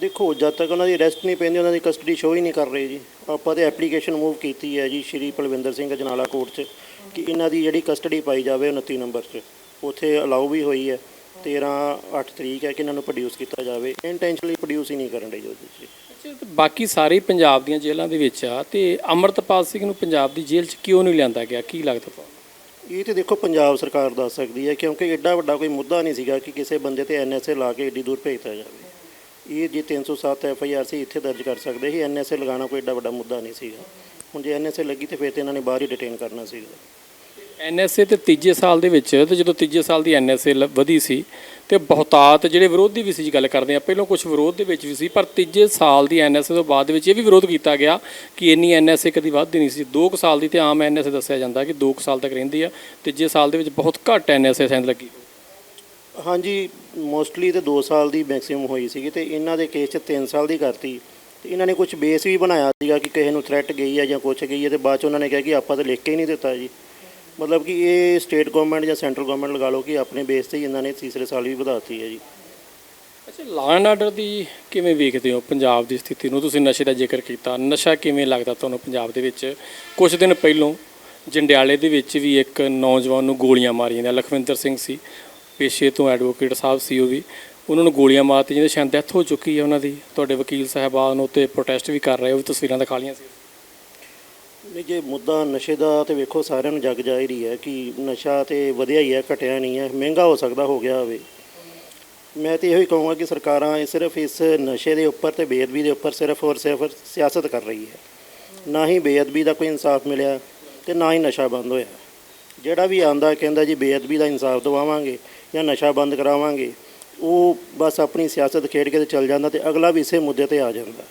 ਦੇਖੋ ਜਦ ਤੱਕ ਉਹਨਾਂ ਦੀ ਅਰੈਸਟ ਨਹੀਂ ਪੈਂਦੀ ਉਹਨਾਂ ਦੀ ਕਸਟਡੀ ਸ਼ੋ ਹੀ ਨਹੀਂ ਕਰ ਰਹੇ ਜੀ। ਆਪਾਂ ਤੇ ਐਪਲੀਕੇਸ਼ਨ ਮੂਵ ਕੀਤੀ ਹੈ ਜੀ ਸ਼੍ਰੀ ਪਲਵਿੰਦਰ ਸਿੰਘ ਅਜਨਾਲਾ ਕੋਰਟ 'ਚ ਕਿ ਇਹਨਾਂ ਦੀ ਜਿਹੜੀ ਕਸਟਡੀ ਪਾਈ ਜਾਵੇ 29 ਨੰਬਰ 'ਚ। ਉੱਥੇ ਅਲਾਉ ਵੀ ਹੋਈ ਹੈ। 13 8 ਤਰੀਕ ਹੈ ਕਿ ਇਹਨਾਂ ਨੂੰ ਪ੍ਰੋਡਿਊਸ ਕੀਤਾ ਜਾਵੇ। ਇੰਟੈਂਸ਼ਨਲੀ ਪ੍ਰੋਡਿਊਸ ਹੀ ਨਹੀਂ ਕਰਨ ਦੇ ਉਹਦੇ 'ਚ ਅੱਛਾ, ਤੇ ਬਾਕੀ ਸਾਰੇ ਪੰਜਾਬ ਦੀਆਂ ਜੇਲ੍ਹਾਂ ਦੇ ਵਿੱਚ ਆ ਤੇ ਅਮਰਤਪਾਲ ਸਿੰਘ ਨੂੰ ਪੰਜਾਬ ਦੀ ਜੇਲ੍ਹ 'ਚ ਕਿਉਂ ਨਹੀਂ ਲਿਆਂਦਾ ਗਿਆ? ਕੀ ਲੱਗਦਾ ਤੁਹਾਨੂੰ? ਇਹ ਤੇ ਦੇਖੋ ਪੰਜਾਬ ਸਰਕਾਰ ਦੱਸ ਸਕਦੀ ਹੈ ਕਿਉਂਕਿ ਐਡਾ ਵੱਡਾ ਕੋਈ ਮੁੱਦਾ ਨਹੀਂ ਸੀਗਾ ਕਿ ਕਿਸੇ ਬੰਦੇ ਤੇ ਐਨਐਸਏ ਲਾ ਕੇ ਏਡੀ ਦੂਰ ਭੇਜਤਾ ਜਾਵੇ। ਇਹ ਜੇ 307 ਐਫਆਈਆਰ ਸੀ ਇੱਥੇ ਦਰਜ ਕਰ ਸਕਦੇ ਸੀ। ਐਨਐਸਏ ਲਗਾਉਣਾ ਕੋਈ ਐਡਾ ਵੱਡਾ ਮੁੱਦਾ ਨਹੀਂ ਸੀਗਾ। ਹੁਣ ਜੇ ਐਨਐਸਏ ਲੱਗੀ ਤੇ ਫਿਰ ਤੇ ਇਹਨਾਂ ਨੇ ਬਾਹਰ ਹੀ ਡਿਟੇਨ ਕਰਨਾ ਸੀਗਾ। ਐਨਐਸਏ ਤੇ ਤੀਜੇ ਸਾਲ ਦੇ ਵਿੱਚ, ਤੇ ਜਦੋਂ ਤੀਜੇ ਸਾਲ ਦੀ ਐਨਐਸਏ ਵਧੀ ਸੀ, ਤੇ ਬਹੁਤਾਤ ਜਿਹੜੇ ਵਿਰੋਧੀ ਵੀ ਸੀ ਜੀ ਗੱਲ ਕਰਦੇ ਆ ਪਹਿਲਾਂ ਕੁਝ ਵਿਰੋਧ ਦੇ ਵਿੱਚ ਵੀ ਸੀ, ਪਰ ਤੀਜੇ ਸਾਲ ਦੀ ਐਨਐਸਏ ਤੋਂ ਬਾਅਦ ਵਿੱਚ ਇਹ ਵੀ ਵਿਰੋਧ ਕੀਤਾ ਗਿਆ ਕਿ ਇੰਨੀ ਐਨਐਸਏ ਕਦੀ ਵੱਧਦੀ ਨਹੀਂ ਸੀ। 2 ਸਾਲ ਦੀ ਤੇ ਆਮ ਐਨਐਸਏ ਦੱਸਿਆ ਜਾਂਦਾ ਕਿ 2 ਸਾਲ ਤੱਕ ਰਹਿੰਦੀ ਆ। ਤੀਜੇ ਸਾਲ ਦੇ ਵਿੱਚ ਬਹੁਤ ਘੱਟ ਐਨਐਸਏ ਸੈਂਦ ਲੱਗੀ। ਹਾਂਜੀ, ਮੋਸਟਲੀ ਤੇ 2 ਸਾਲ ਦੀ ਮੈਕਸਿਮਮ ਹੋਈ ਸੀਗੀ ਤੇ ਇਹਨਾਂ ਦੇ ਕੇਸ 'ਚ 3 ਸਾਲ ਦੀ ਕਰਤੀ। ਤੇ ਇਹਨਾਂ ਨੇ ਕੁਝ ਬੇਸ ਵੀ ਬਣਾਇਆ ਸੀਗਾ ਕਿ ਕਿਸੇ ਨੂੰ ਥ੍ਰੈਟ ਗਈ ਹੈ ਜਾਂ ਕੁਝ ਗਈ ਹੈ ਤੇ ਬਾਅਦ 'ਚ ਉਹਨਾਂ ਨੇ ਕਿਹਾ ਕਿ ਆਪਾਂ ਤਾਂ ਲਿਖ ਕੇ ਹੀ ਨਹੀਂ ਦਿੱਤਾ ਜੀ। ਮਤਲਬ ਕਿ ਇਹ ਸਟੇਟ ਗਵਰਨਮੈਂਟ ਜਾਂ ਸੈਂਟਰਲ ਗਵਰਨਮੈਂਟ ਲਗਾ ਲਓ ਕਿ ਆਪਣੇ ਬੇਸ ਤੇ ਹੀ ਇਹਨਾਂ ਨੇ ਤੀਸਰੇ ਸਾਲ ਵੀ ਵਧਾਤੀ ਹੈ ਜੀ। ਅੱਛਾ ਲਾਅ ਐਂਡ ਆਰਡਰ ਦੀ ਕਿਵੇਂ ਵੇਖਦੇ ਹੋ ਪੰਜਾਬ ਦੀ ਸਥਿਤੀ ਨੂੰ? ਤੁਸੀਂ ਨਸ਼ੇ ਦਾ ਜ਼ਿਕਰ ਕੀਤਾ। ਨਸ਼ਾ ਕਿਵੇਂ ਲੱਗਦਾ ਤੁਹਾਨੂੰ ਪੰਜਾਬ ਦੇ ਵਿੱਚ? ਕੁਝ ਦਿਨ ਪਹਿਲਾਂ ਜੰਡਿਆਲੇ ਦੇ ਵਿੱਚ ਵੀ ਇੱਕ ਨੌਜਵਾਨ ਨੂੰ ਗੋਲੀਆਂ ਮਾਰੀਆਂ ਨੇ। ਲਖਵਿੰਦਰ ਸਿੰਘ ਸੀ, ਪੇਸ਼ੇ ਤੋਂ ਐਡਵੋਕੇਟ ਸਾਹਿਬ ਸੀ ਉਹ ਵੀ। ਉਹਨਾਂ ਨੂੰ ਗੋਲੀਆਂ ਮਾਰਤੀ ਜਿਹਦੇ ਸ਼ਾਇਦ ਡੈਥ ਹੋ ਚੁੱਕੀ ਹੈ ਉਹਨਾਂ ਦੀ। ਤੁਹਾਡੇ ਵਕੀਲ ਸਾਹਿਬਾਨ ਉੱਤੇ ਪ੍ਰੋਟੈਸਟ ਵੀ ਕਰ ਰਹੇ, ਉਹ ਵੀ ਤਸਵੀਰਾਂ ਦਿਖਾ ਲਈਆਂ ਸੀ। ਨਹੀਂ, ਜੇ ਮੁੱਦਾ ਨਸ਼ੇ ਦਾ ਤੇ ਵੇਖੋ ਸਾਰਿਆਂ ਨੂੰ ਜਗ ਜਾਹਿਰ ਹੀ ਹੈ ਕਿ ਨਸ਼ਾ ਤੇ ਵਧਿਆ ਹੀ ਹੈ, ਘਟਿਆ ਨਹੀਂ ਹੈ, ਮਹਿੰਗਾ ਹੋ ਸਕਦਾ, ਹੋ ਗਿਆ ਹੋਵੇ। ਮੈਂ ਤੇ ਇਹੋ ਹੀ ਕਹੂੰਗਾ ਕਿ ਸਰਕਾਰਾਂ ਇਹ ਸਿਰਫ ਇਸ ਨਸ਼ੇ ਦੇ ਉੱਪਰ ਤੇ ਬੇਅਦਬੀ ਦੇ ਉੱਪਰ ਸਿਰਫ ਔਰ ਸਿਰਫ ਸਿਆਸਤ ਕਰ ਰਹੀ ਹੈ। ਨਾ ਹੀ ਬੇਅਦਬੀ ਦਾ ਕੋਈ ਇਨਸਾਫ ਮਿਲਿਆ ਤੇ ਨਾ ਹੀ ਨਸ਼ਾ ਬੰਦ ਹੋਇਆ। ਜਿਹੜਾ ਵੀ ਆਂਦਾ, ਕਹਿੰਦਾ ਜੀ ਬੇਅਦਬੀ ਦਾ ਇਨਸਾਫ ਦਿਵਾਵਾਂਗੇ ਜਾਂ ਨਸ਼ਾ ਬੰਦ ਕਰਾਵਾਂਗੇ, ਉਹ ਬਸ ਆਪਣੀ ਸਿਆਸਤ ਖੇਡ ਕੇ ਤੇ ਚੱਲ ਜਾਂਦਾ ਤੇ ਅਗਲਾ ਵੀ ਇਸੇ ਮੁੱਦੇ ਤੇ ਆ ਜਾਂਦਾ।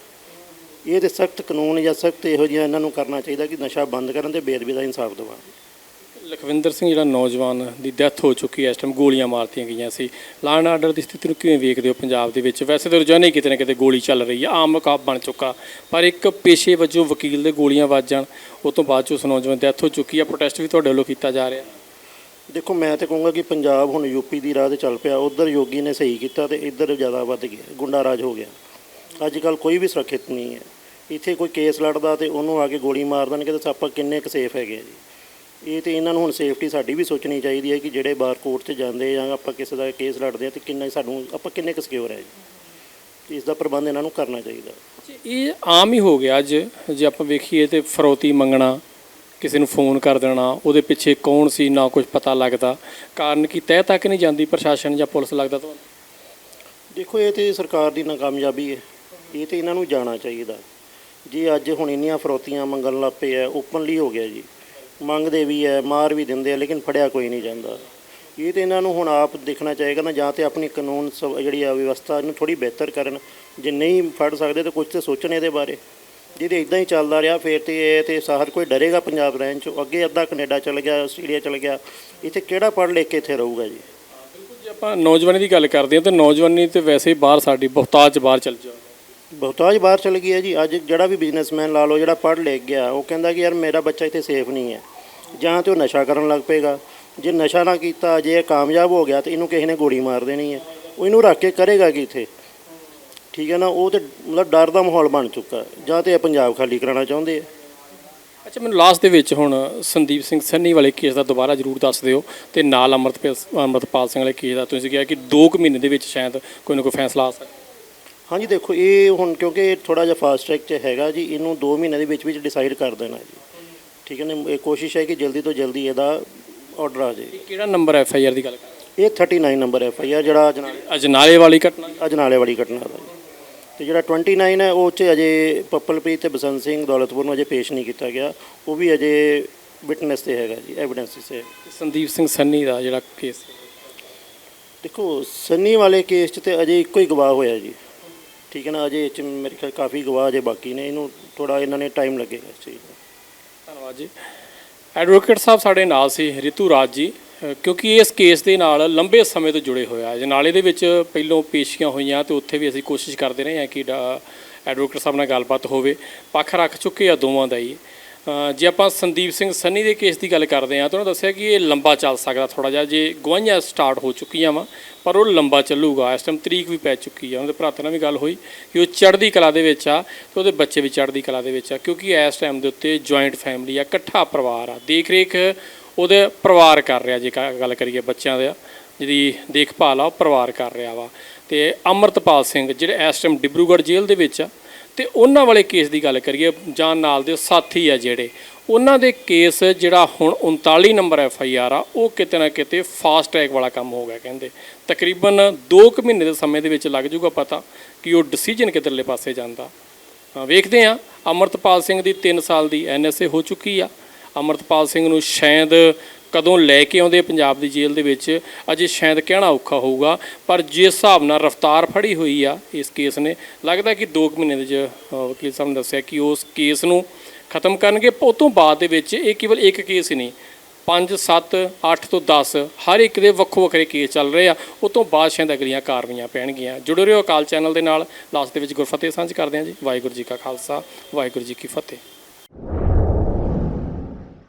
ਇਹ ਤੇ ਸਖਤ ਕਾਨੂੰਨ ਜਾਂ ਸਖਤ ਇਹੋ ਜਿਹਾ ਇਹਨਾਂ ਨੂੰ ਕਰਨਾ ਚਾਹੀਦਾ ਕਿ ਨਸ਼ਾ ਬੰਦ ਕਰਨ ਤੇ ਬੇਅਦਬੀ ਦਾ ਇਨਸਾਫ ਦਿਵਾਉਣ। ਲਖਵਿੰਦਰ ਸਿੰਘ ਜਿਹੜਾ ਨੌਜਵਾਨ ਦੀ ਡੈਥ ਹੋ ਚੁੱਕੀ ਹੈ ਇਸ ਟਾਈਮ ਗੋਲੀਆਂ ਮਾਰਤੀਆਂ ਗਈਆਂ ਸੀ। ਲਾਅ ਐਂਡ ਆਰਡਰ ਦੀ ਸਥਿਤੀ ਨੂੰ ਕਿਵੇਂ ਵੇਖਦੇ ਹੋ ਪੰਜਾਬ ਦੇ ਵਿੱਚ? ਵੈਸੇ ਤਾਂ ਰੋਜ਼ਾਨਾ ਹੀ ਕਿਤੇ ਨਾ ਕਿਤੇ ਗੋਲੀ ਚੱਲ ਰਹੀ ਹੈ ਆਮ ਮੁਕਾਬ ਬਣ ਚੁੱਕਾ। ਪਰ ਇੱਕ ਪੇਸ਼ੇ ਵਜੋਂ ਵਕੀਲ ਦੇ ਗੋਲੀਆਂ ਵੱਜ ਜਾਣ ਉਹ ਤੋਂ ਬਾਅਦ 'ਚ ਉਸ ਨੌਜਵਾਨ ਡੈਥ ਹੋ ਚੁੱਕੀ ਹੈ। ਪ੍ਰੋਟੈਸਟ ਵੀ ਤੁਹਾਡੇ ਵੱਲੋਂ ਕੀਤਾ ਜਾ ਰਿਹਾ ਦੇਖੋ ਮੈਂ ਤੇ ਕਹੂੰਗਾ ਕਿ ਪੰਜਾਬ ਹੁਣ ਯੂਪੀ ਦੀ ਰਾਹ ਤੇ ਚੱਲ ਪਿਆ। ਉਧਰ ਯੋਗੀ ਨੇ ਸਹੀ ਕੀਤਾ ਤੇ ਇੱਧਰ ਜ਼ਿਆਦਾ ਵੱਧ ਗਿਆ ਗੁੰਡਾ ਰਾਜ ਹੋ ਗਿਆ। ਅੱਜ ਕੱਲ ਕੋਈ ਵੀ ਸੁਰੱਖਿਅਤ ਨਹੀਂ ਹੈ। ਇੱਥੇ ਕੋਈ ਕੇਸ ਲੜਦਾ ਤੇ ਉਹਨੂੰ ਆ ਕੇ ਗੋਲੀ ਮਾਰ ਦੇਣਗੇ ਤੇ ਆਪਾਂ ਕਿੰਨੇ ਕੁ ਸੇਫ ਹੈਗੇ ਆ ਜੀ। ਇਹ ਤੇ ਇਹਨਾਂ ਨੂੰ ਹੁਣ ਸੇਫਟੀ ਸਾਡੀ ਵੀ ਸੋਚਣੀ ਚਾਹੀਦੀ ਹੈ ਕਿ ਜਿਹੜੇ ਬਾਹਰ ਕੋਰਟ 'ਚ ਜਾਂਦੇ ਜਾਂ ਆਪਾਂ ਕਿਸੇ ਦਾ ਕੇਸ ਲੜਦੇ ਆ ਤੇ ਕਿੰਨਾ ਸਾਨੂੰ ਆਪਾਂ ਕਿੰਨੇ ਕੁ ਸਿਕਿਉਰ ਹੈ ਜੀ। ਇਸ ਦਾ ਪ੍ਰਬੰਧ ਇਹਨਾਂ ਨੂੰ ਕਰਨਾ ਚਾਹੀਦਾ। ਇਹ ਆਮ ਹੀ ਹੋ ਗਿਆ ਅੱਜ ਜੇ ਆਪਾਂ ਵੇਖੀਏ ਤੇ ਫਰੋਤੀ ਮੰਗਣਾ ਕਿਸੇ ਨੂੰ ਫੋਨ ਕਰ ਦੇਣਾ ਉਹਦੇ ਪਿੱਛੇ ਕੌਣ ਸੀ ਨਾ ਕੁਝ ਪਤਾ ਲੱਗਦਾ। ਕਾਰਨ ਕੀ ਤਹਿ ਤੱਕ ਨਹੀਂ ਜਾਂਦੀ ਪ੍ਰਸ਼ਾਸਨ ਜਾਂ ਪੁਲਿਸ ਲੱਗਦਾ ਤੁਹਾਨੂੰ? ਦੇਖੋ ਇਹ ਤੇ ਸਰਕਾਰ ਦੀ ਨਾਕਾਮਯਾਬੀ ਹੈ। ਇਹ ਤੇ ਇਹਨਾਂ ਨੂੰ ਜਾਣਾ ਚਾਹੀਦਾ। ਜੀ, ਅੱਜ ਹੁਣ ਇੰਨੀਆਂ ਫਰੋਤੀਆਂ ਮੰਗਣ ਲੱਗ ਪਏ ਆ, ਓਪਨਲੀ ਹੋ ਗਿਆ ਜੀ। ਮੰਗਦੇ ਵੀ ਹੈ ਮਾਰ ਵੀ ਦਿੰਦੇ ਆ, ਲੇਕਿਨ ਫੜਿਆ ਕੋਈ ਨਹੀਂ ਜਾਂਦਾ। ਇਹ ਤੇ ਇਹਨਾਂ ਨੂੰ ਹੁਣ ਆਪ ਦੇਖਣਾ ਚਾਹੀਦਾ ਨਾ, ਜਾਂ ਤੇ ਆਪਣੀ ਕਾਨੂੰਨ ਸਵ- ਜਿਹੜੀ ਆ ਵਿਵਸਥਾ, ਇਹਨੂੰ ਥੋੜੀ ਬਿਹਤਰ ਕਰਨ। ਜੇ ਨਹੀਂ ਫੜ ਸਕਦੇ ਤਾਂ ਕੁਝ ਤੇ ਸੋਚਣ ਇਹਦੇ ਬਾਰੇ। ਜੇ, ਤੇ ਇਦਾਂ ਹੀ ਚੱਲਦਾ ਰਿਹਾ, ਫਿਰ ਤੇ ਇਹ ਤੇ ਹਰ ਕੋਈ ਡਰੇਗਾ ਪੰਜਾਬ ਰਹਿਣ ਚੋਂ। ਅੱਗੇ ਅੱਧਾ ਕੈਨੇਡਾ ਚਲ ਗਿਆ, ਆਸਟ੍ਰੇਲੀਆ ਚਲ ਗਿਆ। ਇੱਥੇ ਕਿਹੜਾ ਪੜ੍ਹ ਲਿਖ ਕੇ ਇੱਥੇ ਰਹੂਗਾ ਜੀ? ਜੇ, ਆਪਾਂ ਨੌਜਵਾਨੀ ਦੀ ਗੱਲ ਕਰਦੇ ਹਾਂ, ਤਾਂ ਨੌਜਵਾਨੀ ਤੇ ਵੈਸੇ ਹੀ ਬਾਹਰ ਸਾਡੀ ਬਹੁਤਾਤ ਚ ਬਾਹਰ ਚੱਲ ਜਾ ਬਹੁਤਾਜ ਬਾਹਰ ਚਲ ਗਈ ਹੈ ਜੀ। ਅੱਜ ਜਿਹੜਾ ਵੀ ਬਿਜ਼ਨਸਮੈਨ ਲਾ ਲਓ, ਜਿਹੜਾ ਪੜ੍ਹ ਲਿਖ ਗਿਆ, ਉਹ ਕਹਿੰਦਾ ਕਿ ਯਾਰ ਮੇਰਾ ਬੱਚਾ ਇੱਥੇ ਸੇਫ ਨਹੀਂ ਹੈ। ਜਾਂ ਤੇ ਉਹ ਨਸ਼ਾ ਕਰਨ ਲੱਗ ਪਏਗਾ। ਜੇ ਨਸ਼ਾ ਨਾ ਕੀਤਾ, ਜੇ ਇਹ ਕਾਮਯਾਬ ਹੋ ਗਿਆ, ਤੇ ਇਹਨੂੰ ਕਿਸੇ ਨੇ ਗੋਲੀ ਮਾਰ ਦੇਣੀ ਹੈ। ਉਹ ਇਹਨੂੰ ਰੱਖ ਕੇ ਕਰੇਗਾ ਕੀ ਇੱਥੇ ਠੀਕ ਹੈ ਨਾ, ਉਹ ਤੇ ਮਤਲਬ ਡਰ ਦਾ ਮਾਹੌਲ ਬਣ ਚੁੱਕਾ। ਹੈ। ਜਾਂ ਤੇ ਇਹ ਪੰਜਾਬ ਖਾਲੀ ਕਰਾਉਣਾ ਚਾਹੁੰਦੇ ਆ। ਅੱਛਾ, ਮੈਨੂੰ ਲਾਸਟ ਦੇ ਵਿੱਚ ਹੁਣ ਸੰਦੀਪ ਸਿੰਘ ਸੰਨੀ ਵਾਲੇ ਕੇਸ ਦਾ ਦੁਬਾਰਾ ਜ਼ਰੂਰ ਦੱਸ ਦਿਓ ਤੇ ਨਾਲ ਅਮਰਤਪਾਲ ਅੰਮ੍ਰਿਤਪਾਲ ਸਿੰਘ ਵਾਲੇ ਕੇਸ ਦਾ। ਤੁਸੀਂ ਕਿਹਾ ਕਿ 2 ਕੁ ਮਹੀਨੇ ਦੇ ਵਿੱਚ ਸ਼ਾਇਦ ਕੋਈ ਨਾ ਕੋਈ ਫੈਸਲਾ ਆ ਸਕਦਾ। ਹਾਂਜੀ ਦੇਖੋ ਇਹ ਹੁਣ ਕਿਉਂਕਿ ਥੋੜਾ ਜਿਹਾ ਫਾਸਟ ਟਰੈਕ 'ਚ ਹੈਗਾ ਜੀ ਇਹਨੂੰ 2 ਮਹੀਨੇ ਦੇ ਵਿੱਚ ਵਿੱਚ ਡਿਸਾਈਡ ਕਰ ਦੇਣਾ ਜੀ। ਠੀਕ ਹੈ ਨਾ ਇਹ ਕੋਸ਼ਿਸ਼ ਹੈ ਕਿ ਜਲਦੀ ਤੋਂ ਜਲਦੀ ਇਹਦਾ ਆਰਡਰ ਆ ਜਾਏ। ਕਿਹੜਾ ਨੰਬਰ ਐਫ ਆਈ ਆਰ ਦੀ ਗੱਲ ਕਰ ਇਹ 39 ਨੰਬਰ ਐਫ ਆਈ ਆਰ ਜਿਹੜਾ ਅਜਨਾਲੇ ਅਜਨਾਲੇ ਵਾਲੀ ਘਟਨਾ ਅਜਨਾਲੇ ਵਾਲੀ ਘਟਨਾ ਦਾ ਜੀ। ਤੇ ਜਿਹੜਾ 29 ਹੈ ਉਹ 'ਚ ਅਜੇ ਪੱਪਲਪ੍ਰੀਤ ਤੇ ਬਸੰਤ ਸਿੰਘ ਦੌਲਤਪੁਰ ਨੂੰ ਅਜੇ ਪੇਸ਼ ਨਹੀਂ ਕੀਤਾ ਗਿਆ। ਉਹ ਵੀ ਅਜੇ ਵਿਟਨੈਸ ਤੇ ਹੈਗਾ ਜੀ ਐਵੀਡੈਂਸ ਤੇ ਸੰਦੀਪ ਸਿੰਘ ਸੰਨੀ ਦਾ ਜਿਹੜਾ ਕੇਸ ਦੇਖੋ ਸੰਨੀ ਵਾਲੇ ਕੇਸ 'ਚ ਤੇ ਅਜੇ ਇੱਕੋ ਹੀ ਗਵਾਹ ਹੋਇਆ ਜੀ। ਠੀਕ ਹੈ ਨਾ ਅਜੇ ਇਹ 'ਚ ਮੇਰੇ ਖਿਆਲ ਕਾਫੀ ਗਵਾਹ ਅਜੇ ਬਾਕੀ ਨੇ ਇਹਨੂੰ ਥੋੜਾ ਇਹਨਾਂ ਨੇ ਟਾਈਮ ਲੱਗੇਗਾ ਇਸ ਚੀਜ਼ ਨੂੰ। ਧੰਨਵਾਦ ਜੀ। ਐਡਵੋਕੇਟ ਸਾਹਿਬ ਸਾਡੇ ਨਾਲ ਸੀ ਰਿਤੂ ਰਾਜ ਜੀ ਅ, ਕਿਉਂਕਿ ਇਸ ਕੇਸ ਦੇ ਨਾਲ ਲੰਬੇ ਸਮੇਂ ਤੋਂ ਜੁੜੇ ਹੋਏ ਆ। ਜਨਾਲੇ ਦੇ ਵਿੱਚ ਪਹਿਲੋਂ ਪੇਸ਼ੀਆਂ ਹੋਈਆਂ ਤੇ ਉੱਥੇ ਵੀ ਅਸੀਂ ਕੋਸ਼ਿਸ਼ ਕਰਦੇ ਰਹੇ ਹਾਂ ਕਿ ਡਾ- ਐਡਵੋਕੇਟ ਸਾਹਿਬ ਨਾਲ ਗੱਲਬਾਤ ਹੋਵੇ। ਪੱਖ ਰੱਖ ਚੁੱਕੇ ਆ ਦੋਵਾਂ ਦਾ ਹੀ। ਜੇ ਆਪਾਂ ਸੰਦੀਪ ਸਿੰਘ ਸੰਨੀ ਦੇ ਕੇਸ ਦੀ ਗੱਲ ਕਰਦੇ ਹਾਂ ਤਾਂ ਉਹਨਾਂ ਦੱਸਿਆ ਕਿ ਇਹ ਲੰਬਾ ਚੱਲ ਸਕਦਾ ਥੋੜਾ ਜਿਹਾ, ਜੇ ਗਵਾਹੀਆਂ ਸਟਾਰਟ ਹੋ ਚੁੱਕੀਆਂ ਵਾ, ਪਰ ਉਹ ਲੰਬਾ ਚੱਲੂਗਾ, ਇਸ ਟਾਈਮ ਤਰੀਕ ਵੀ ਪੈ ਚੁੱਕੀ ਆ ਉਹਨਾਂ ਦੇ ਭਰਾਤੇ ਨਾਲ ਵੀ ਗੱਲ ਹੋਈ ਕਿ ਉਹ ਚੜ੍ਹਦੀ ਕਲਾ ਦੇ ਵਿੱਚ ਆ ਤੇ ਉਹਦੇ ਬੱਚੇ ਵੀ ਚੜ੍ਹਦੀ ਕਲਾ ਦੇ ਵਿੱਚ ਆ, ਕਿਉਂਕਿ ਇਸ ਟਾਈਮ ਦੇ ਉੱਤੇ ਜੁਆਇੰਟ ਫੈਮਿਲੀ ਆ, ਇਕੱਠਾ ਪਰਿਵਾਰ ਆ। ਦੇਖ ਰੇਖ ਉਹਦੇ ਪਰਿਵਾਰ ਕਰ ਰਿਹਾ, ਜੇ ਕ- ਗੱਲ ਕਰੀਏ ਬੱਚਿਆਂ ਦਾ, ਜਿਹਦੀ ਦੇਖਭਾਲ ਆ, ਉਹ ਪਰਿਵਾਰ ਕਰ ਰਿਹਾ ਵਾ। ਤੇ ਅਮਰਤਪਾਲ ਸਿੰਘ, ਜਿਹੜੇ ਇਸ ਟਾਈਮ ਡਿਬਰੂਗੜ੍ਹ ਜੇਲ੍ਹ ਦੇ ਵਿੱਚ ਆ ਤੇ ਉਹਨਾਂ ਵਾਲੇ ਕੇਸ ਦੀ ਗੱਲ ਕਰੀਏ, ਜਾਂ ਨਾਲ ਦੇ ਸਾਥੀ ਆ ਜਿਹੜੇ, ਉਹਨਾਂ ਦੇ ਕੇਸ ਜਿਹੜਾ ਹੁਣ 39 ਨੰਬਰ ਐਫ ਆਈ ਆਰ ਆ, ਉਹ ਕਿਤੇ ਨਾ ਕਿਤੇ ਫਾਸਟ ਟਰੈਕ ਵਾਲਾ ਕੰਮ ਹੋ ਗਿਆ ਕਹਿੰਦੇ। ਤਕਰੀਬਨ 2 ਕੁ ਮਹੀਨੇ ਦੇ ਸਮੇਂ ਦੇ ਵਿੱਚ ਲੱਗ ਜੂਗਾ ਪਤਾ ਕਿ ਉਹ ਡਿਸੀਜਨ ਕਿੱਧਰਲੇ ਪਾਸੇ ਜਾਂਦਾ। ਵੇਖਦੇ ਆ ਅਮਰਤਪਾਲ ਸਿੰਘ ਦੀ 3 ਸਾਲ ਦੀ ਐਨਐਸਏ ਹੋ ਚੁੱਕੀ ਆ। ਅਮਰਤਪਾਲ ਸਿੰਘ ਨੂੰ ਸ਼ਾਇਦ ਕਦੋਂ ਲੈ ਕੇ ਆਉਂਦੇ ਪੰਜਾਬ ਦੀ ਜੇਲ੍ਹ ਦੇ ਵਿੱਚ ਅਜੇ ਸ਼ਾਇਦ ਕਹਿਣਾ ਔਖਾ ਹੋਊਗਾ ਪਰ ਜਿਸ ਹਿਸਾਬ ਨਾਲ ਰਫਤਾਰ ਫੜੀ ਹੋਈ ਆ ਇਸ ਕੇਸ ਨੇ ਲੱਗਦਾ ਕਿ 2 ਮਹੀਨੇ ਦੇ ਵਿੱਚ ਅ, ਵਕੀਲ ਸਾਹਿਬ ਨੇ ਦੱਸਿਆ ਕਿ ਉਸ ਕੇਸ ਨੂੰ ਖਤਮ ਕਰਨਗੇ। ਉਹ ਤੋਂ ਬਾਅਦ ਦੇ ਵਿੱਚ ਇਹ ਕੇਵਲ ਇੱਕ ਕੇਸ ਹੀ ਨਹੀਂ 5 7 8 ਤੋਂ 10 ਹਰ ਇੱਕ ਦੇ ਵੱਖੋ ਵੱਖਰੇ ਕੇਸ ਚੱਲ ਰਹੇ ਆ। ਉਹ ਤੋਂ ਬਾਅਦ ਸ਼ਾਇਦ ਅਗਲੀਆਂ ਕਾਰਵਾਈਆਂ ਪੈਣਗੀਆਂ। ਜੁੜੇ ਰਹੋ ਅਕਾਲ ਚੈਨਲ ਦੇ ਨਾਲ। ਲਾਸਟ ਦੇ ਵਿੱਚ ਗੁਰਫਤਿਹ ਸਾਂਝ ਕਰਦੇ ਹਾਂ ਜੀ। ਵਾਹਿਗੁਰੂ ਜੀ ਕਾ ਖਾਲਸਾ ਵਾਹਿਗੁਰੂ ਜੀ ਕੀ ਫਤਿਹ।